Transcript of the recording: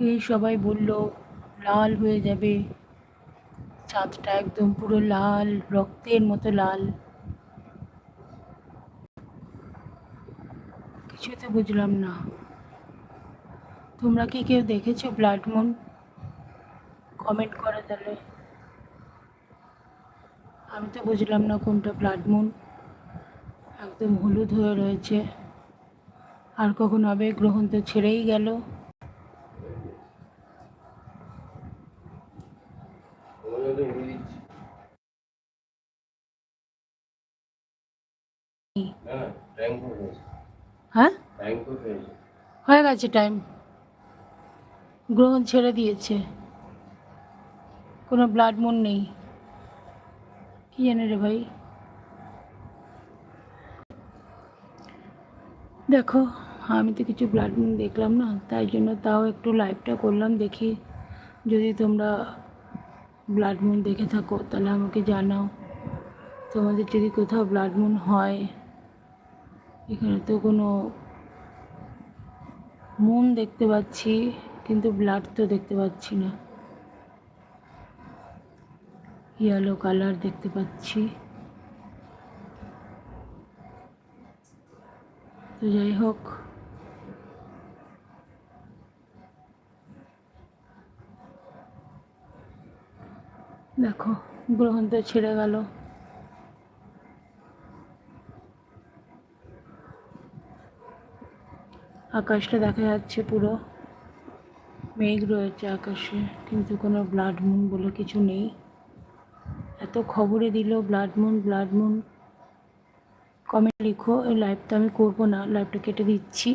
এই সবাই বলল, লাল হয়ে যাবে। চাঁদটা একদম পুরো লাল, রক্তের মতো লাল। কিছুতে বুঝলাম না। তোমরা কি কেউ দেখেছ ব্লাড মুন? কমেন্ট করে তাহলে। আমি তো বুঝলাম না কোনটা ব্লাড মুন। একদম হলুদ হয়ে রয়েছে। আর কখন হবে গ্রহণ তো ছেড়েই গেল। হ্যাঁ? হয়ে গেছে টাইম গ্রহণ ছেড়ে দিয়েছে। কোনো ব্লাড মুন নেই। কি জানে রে ভাই? দেখো আমি তো কিছু ব্লাড মুন দেখলাম না তাই জন্য তাও একটু লাইভটা করলাম দেখি যদি তোমরা ব্লাড মুন দেখে থাকো, তাহলে আমাকে জানাও। তোমাদের যদি কোথাও ব্লাড মুন হয়, এখানে তো কোনো মুন দেখতে পাচ্ছি, কিন্তু ব্লাড তো দেখতে পাচ্ছি না। ইয়েলো কালার দেখতে পাচ্ছি। তো যাই হোক দেখো গ্রহণ তো ছেড়ে গেল। আকাশটা দেখা যাচ্ছে পুরো। মেঘ রয়েছে আকাশে, কিন্তু কোনো ব্লাড মুন বলে কিছু নেই। এত খবরে দিল blood moon blood moon. Comment লিখো, এই লাইভটা আমি করব না লাইভটা কেটে দিচ্ছি।